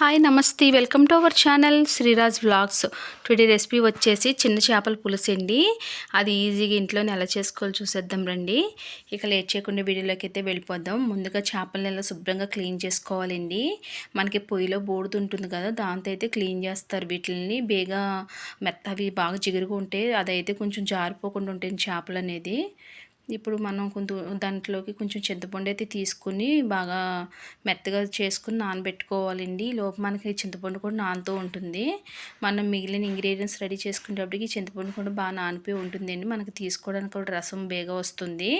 Hi నమస్తే. Welcome to our channel Sriraj vlogs. Today recipe వచ్చేసి చిన్న చేపల పులుసు అండి. అది ఈజీగా ఇంట్లోనే ఎలా చేసుకోవాలి చూసేద్దాం రండి. ఇక లేట్ చేయకుండా వీడియోలోకి అయితే వెళ్ళిపోద్దాం ముందుగా చేపలను ఎలా శుభ్రంగా క్లీన్ చేసుకోవాలండి. మనకి పొయ్యిలో బోడుతుంటుంది కదా దాంతో అయితే క్లీన్ చేస్తారు. వీటిని బేగా మెత్త అవి బాగా జిగురుగా ఉంటే అదైతే కొంచెం జారిపోకుండా ఉంటుంది చేపలు అనేది ఇప్పుడు మనం కొంచెం దాంట్లోకి కొంచెం చింతపండు అయితే తీసుకుని బాగా మెత్తగా చేసుకుని నానబెట్టుకోవాలండి. లోపు మనకి చింతపండు కూడా నానుతూ ఉంటుంది. మనం మిగిలిన ఇంగ్రీడియంట్స్ రెడీ చేసుకునేటప్పటికి చింతపండు కూడా బాగా నానిపోయి ఉంటుందండి. మనకి తీసుకోవడానికి కూడా రసం బేగా వస్తుంది.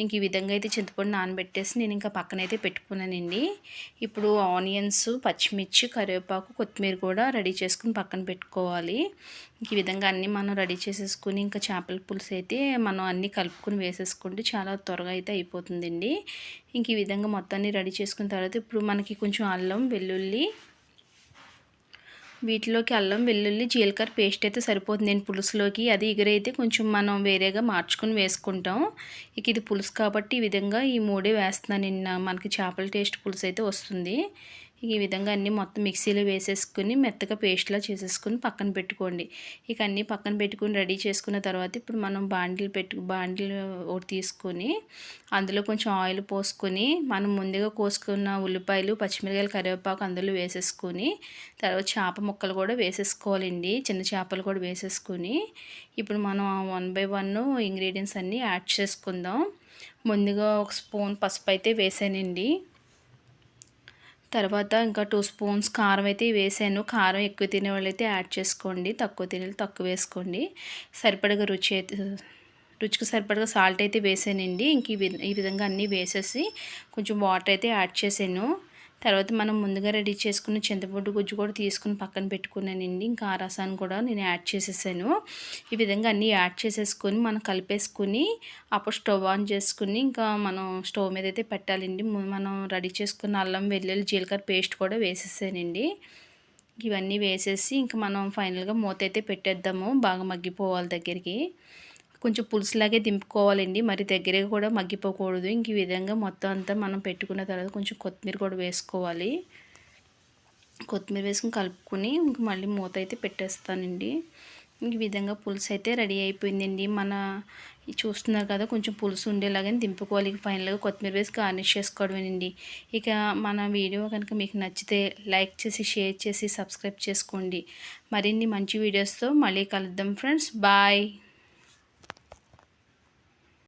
ఇంక ఈ విధంగా అయితే చింతపండు నానబెట్టేసి నేను ఇంకా పక్కనైతే పెట్టుకున్నానండి. ఇప్పుడు ఆనియన్స్ పచ్చిమిర్చి కరివేపాకు కొత్తిమీర కూడా రెడీ చేసుకుని పక్కన పెట్టుకోవాలి. ఈ విధంగా అన్నీ మనం రెడీ చేసేసుకుని ఇంకా చేపల పులుసు అయితే మనం అన్నీ కలుపుకొని వేసేసుకుంటే చాలా త్వరగా అయితే అయిపోతుందండి. ఇంక ఈ విధంగా మొత్తాన్ని రెడీ చేసుకున్న తర్వాత ఇప్పుడు మనకి కొంచెం అల్లం వెల్లుల్లి వీటిలోకి అల్లం వెల్లుల్లి జీలకర్ర పేస్ట్ అయితే సరిపోతుంది. నేను పులుసులోకి అది ఎగురైతే కొంచెం మనం వేరేగా మార్చుకొని వేసుకుంటాం. ఇక ఇది పులుసు కాబట్టి ఈ విధంగా ఈ మూడే వేస్తున్నాను. నిన్న మనకి చేపల టేస్ట్ పులుసు అయితే వస్తుంది. ఈ విధంగా అన్నీ మొత్తం మిక్సీలో వేసేసుకుని మెత్తగా పేస్ట్లా చేసేసుకుని పక్కన పెట్టుకోండి. ఇక అన్నీ పక్కన పెట్టుకుని రెడీ చేసుకున్న తర్వాత ఇప్పుడు మనం బాండిల్ పెట్టు బాండిల్ ఒకటి తీసుకొని అందులో కొంచెం ఆయిల్ పోసుకొని మనం ముందుగా కోసుకున్న ఉల్లిపాయలు పచ్చిమిరకాయలు కరివేపాకు అందులో వేసేసుకొని తర్వాత చేప ముక్కలు కూడా వేసేసుకోవాలండి. చిన్న చేపలు కూడా వేసేసుకొని ఇప్పుడు మనం వన్ బై వన్ ఇంగ్రీడియంట్స్ అన్నీ యాడ్ చేసుకుందాం. ముందుగా ఒక స్పూన్ పసుపు అయితే వేసానండి. తర్వాత ఇంకా టూ స్పూన్స్ కారం అయితే వేసాను. కారం ఎక్కువ తినే వాళ్ళైతే యాడ్ చేసుకోండి. తక్కువ తినే తక్కువ వేసుకోండి. సరిపడగా రుచి అయితే రుచికి సరిపడగా సాల్ట్ అయితే వేసానండి. ఇంక ఈ విధంగా అన్నీ వేసేసి కొంచెం వాటర్ అయితే యాడ్ చేసాను. తర్వాత మనం ముందుగా రెడీ చేసుకున్న చింతపండు గుజ్జు కూడా తీసుకుని పక్కన పెట్టుకున్నానండి. ఇంకా ఆ రసాన్ని కూడా నేను యాడ్ చేసేసాను. ఈ విధంగా అన్నీ యాడ్ చేసేసుకొని మనం కలిపేసుకుని అప్పుడు స్టవ్ ఆన్ చేసుకుని ఇంకా మనం స్టవ్ మీద అయితే పెట్టాలండి. మనం రెడీ చేసుకున్న అల్లం వెల్లుల్లి జీలకర్ర పేస్ట్ కూడా వేసేసానండి. ఇవన్నీ వేసేసి ఇంకా మనం ఫైనల్గా మూత అయితే పెట్టేద్దాము. బాగా మగ్గిపోవాలి దగ్గరికి. కొంచెం పులుసులాగే దింపుకోవాలండి. మరి దగ్గరగా కూడా మగ్గిపోకూడదు. ఇంక ఈ విధంగా మొత్తం అంతా మనం పెట్టుకున్న తర్వాత కొంచెం కొత్తిమీర కూడా వేసుకోవాలి. కొత్తిమీర వేసుకుని కలుపుకొని ఇంక మళ్ళీ మూత అయితే పెట్టేస్తానండి. ఈ విధంగా పులుసు అయితే రెడీ అయిపోయిందండి. మన చూస్తున్నారు కదా కొంచెం పులుసు ఉండేలాగానే దింపుకోవాలి. ఫైనల్గా కొత్తిమీర వేసి గార్నిష్ చేసుకోవడమేనండి. ఇక మన వీడియో కనుక మీకు నచ్చితే లైక్ చేసి షేర్ చేసి సబ్స్క్రైబ్ చేసుకోండి. మరిన్ని మంచి వీడియోస్తో మళ్ళీ కలుద్దాం ఫ్రెండ్స్. బాయ్.